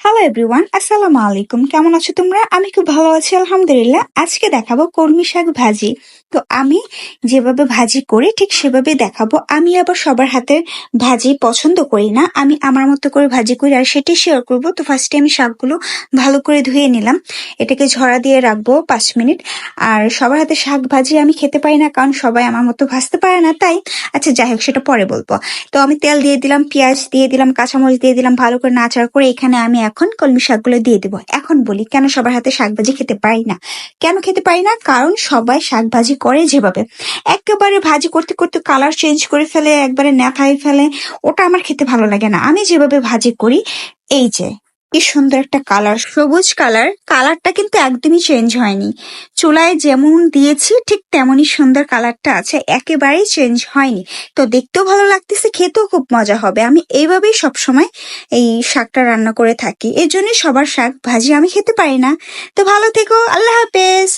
Hello everyone আসসালামু আলাইকুম কেমন আছো তোমরা? আমি খুব ভালো আছি, আলহামদুলিল্লাহ। আজকে দেখাবো কলমি শাক ভাজি। তো আমি যেভাবে ভাজি করি, ঠিক সেভাবে দেখাবো। আমি আবার সবার হাতের ভাজি পছন্দ করি না। আমি আমার মতো করে ভাজি করি আর সেটাই শেয়ার করব। তো ফার্স্টে আমি শাকগুলো ভালো করে ধুয়ে নিলাম। এটাকে ঝরা দিয়ে রাখব পাঁচ মিনিট। আর সবার হাতে শাক ভাজি আমি খেতে পারি না, কারণ সবাই আমার মতো ভাজতে পারে না, তাই। আচ্ছা যাই হোক, সেটা পরে বলব। তো আমি তেল দিয়ে দিলাম, পেঁয়াজ দিয়ে দিলাম, কাঁচামরিচ দিয়ে দিলাম, ভালো করে নাচাড়া করে এখানে আমি এখন কলমি শাকগুলো দিয়ে দেবো। এখন বলি, কেন সবার হাতে শাক ভাজি খেতে পারি না? কেন খেতে পারি না? কারণ সবাই শাক ভাজি করে যেভাবে। একেবারে ভাজি করতে করতে কালার চেঞ্জ করে ফেলে, একবারে নেথায় ফেলে, ওটা আমার খেতে ভালো লাগে না। আমি যেভাবে ভাজি করি, এই যে, কি সুন্দর একটা কালার সবুজ কালার কালারটা কিন্তু একদমই চেঞ্জ হয়নি। চুলায় যেমন দিয়েছি, ঠিক তেমনই সুন্দর কালারটা আছে, একেবারেই চেঞ্জ হয়নি। তো দেখতেও ভালো লাগতেছে, খেতেও খুব মজা হবে। আমি এইভাবেই সবসময় এই শাকটা রান্না করে থাকি। এর জন্য সবার শাক ভাজি আমি খেতে পারি না। তো ভালো থেকো, আল্লাহ হাফেজ।